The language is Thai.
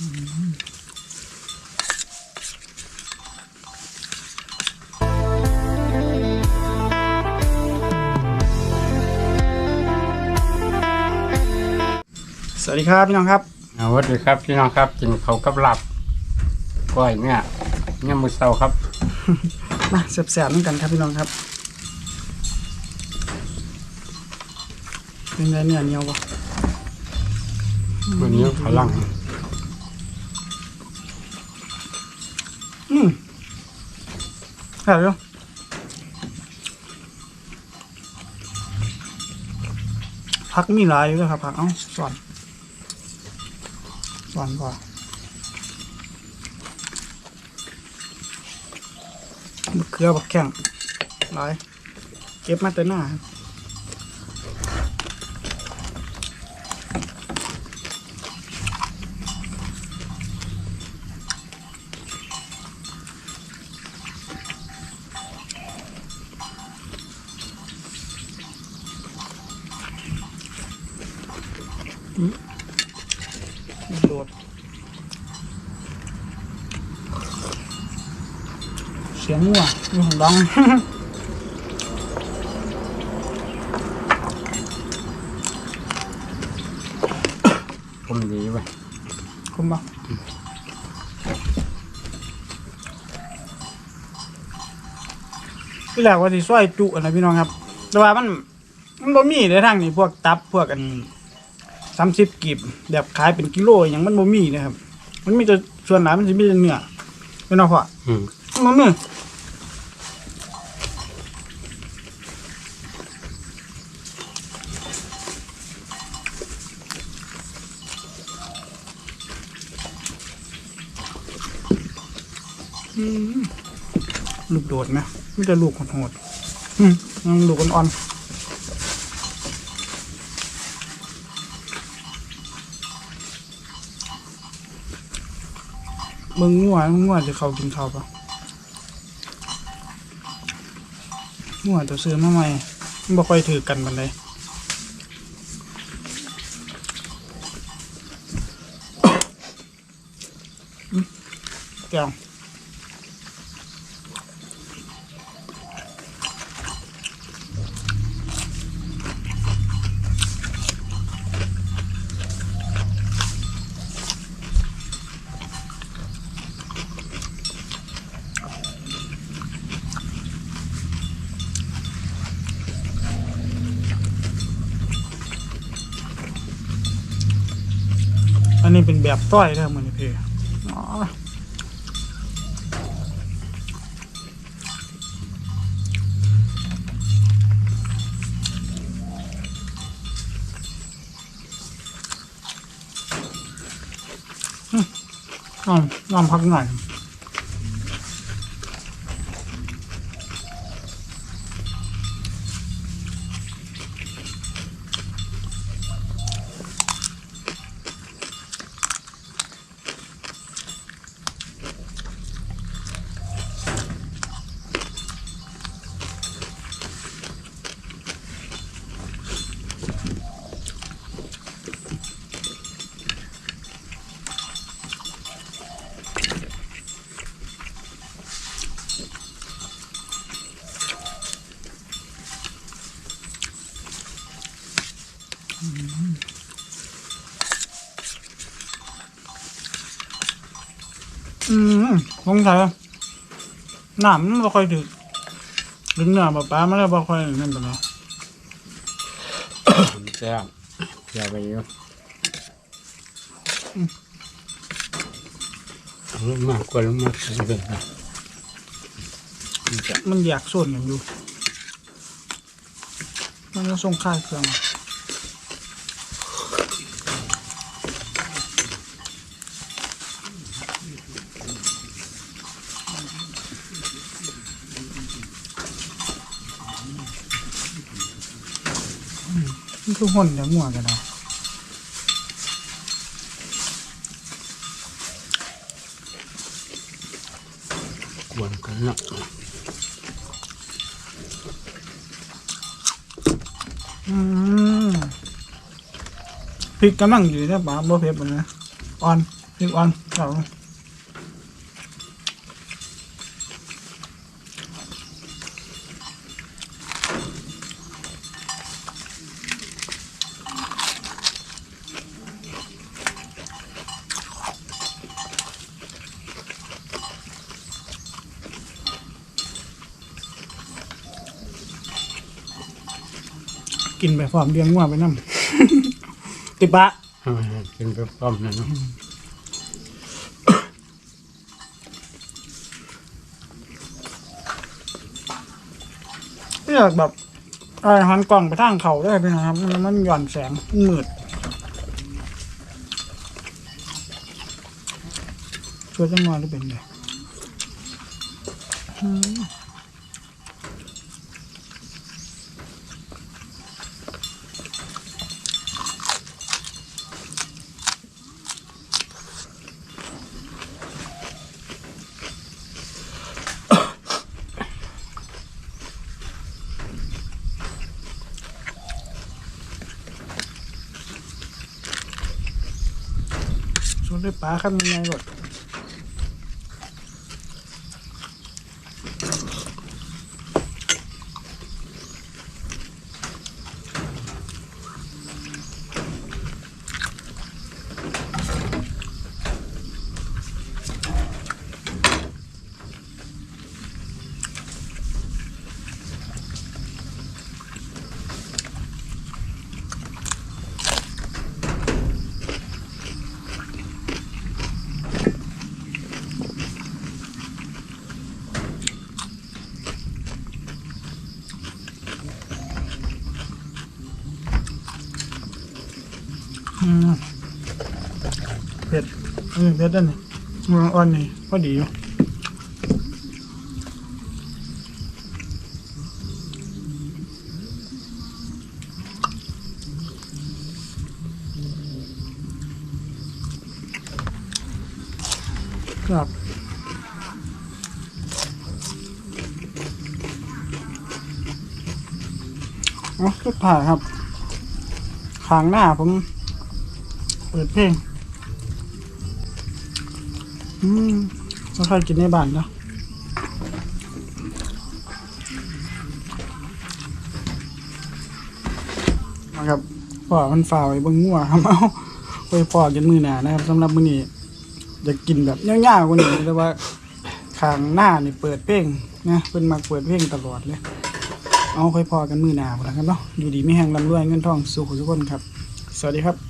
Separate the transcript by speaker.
Speaker 1: สวัสดีครับพี่น้องครับ
Speaker 2: เอาสวัสดีครับพี่น้องครับกินเขาวกับหลับก้อยเนี่ยเนี่ยมือเศร้าครับ
Speaker 1: มาแสบๆด้วยกันครับพี่น้องครับเป็นไงเนี่ยเหนียวปะ
Speaker 2: วันนี้พลัง
Speaker 1: อืมแซ่บอยู่พักมีหลายอยู่ด้วยครับพักเอ้าสอนสอนก่อนมะเขือบักแข้งหลาย เก็บมาแต่หน้า ดดเสียงงัวอยู่ของดัง
Speaker 2: ผมดีไป
Speaker 1: คุณบอกที่แรกว่าสิซอยจุอะนะพี่น้องครับ แต่ว่ามัน มันบ่มีในทางนี้พวกตับพวกอัน สามสิบกีบแบบขายเป็นกิโลอหย่างมันบ่มีนะครับ มันมีแต่ส่วนหนามันจะมีแต่เนื้อพี่น้องพ่อ
Speaker 2: อืม
Speaker 1: มันบ่มีอืมลูกโดดไหมไม่แต่ลูกโหดๆอืมยังลูกอ่อนๆ มึงง่วมึงง่วจะเขากินข้าวปะง่วตัวซื้อมาใหม่มันบ่ค่อยถือกันบันไดอืมแก้ว นี้เป็นแบบต้อยนะมันนี่พี่อ๋อน้ำน้ำพักหน่อย อืมสงสัยว่าน้ำมันบ่ค่อยถึกลึงเนื้อปลาปลามันเลยบ่ค่อยนั่นปานใด
Speaker 2: แซ่บอย่าไปเยอะลงมากกว่าลงมากเลยนะ
Speaker 1: มันอยากส่วนอย่างอยู่ มันก็ส่งค่ายเครื่องมา มมันคือห่นแต่หัวกันเนาะ
Speaker 2: กวนกันเนาะ
Speaker 1: อืมพริกกำลังอยู่นะป๋าบ่เผ็ดมันนะอ่อนอีกวันสอง กินไปพร้อมเลี้ยงงัวไปน้ำ ติปะ
Speaker 2: เอากินไปพร้อมนั่นเนาะ
Speaker 1: ไม่อยากแบบอะไรหันกล่องไปทางเขาได้ไปนะครับมันมันหย่อนแสงมันมืดช่วยจังหวะหรือเป็นไงอืม ด้วยปลาขั้นยังไงก่อน เผ็ดเออเผ็ดด้านนี้มันอ่อนนี่พอดีอยู่ครับอ๋อสุดท้ายครับขางหน้าผม เปิดเพลง อืมไม่ค่อยกินในบ้านเนาะนะครับพ่อมันฝ่าไว้เบิ่งงัวครับเอาไว้พ่อกินมือหนานะครับสำหรับมื้อนี้อยากกินแบบยาวๆกว่านี้แต่ว่าข้างหน้านี่เปิดเพลงนะเพิ่นมาเปิดเพลงตลอดเลยเอาค่อยพอกันมือหนาพุ่นละครับเนาะอยู่ดีไม่แห้งลำรวยเงินทองสุขทุกคนครับ สวัสดีครับ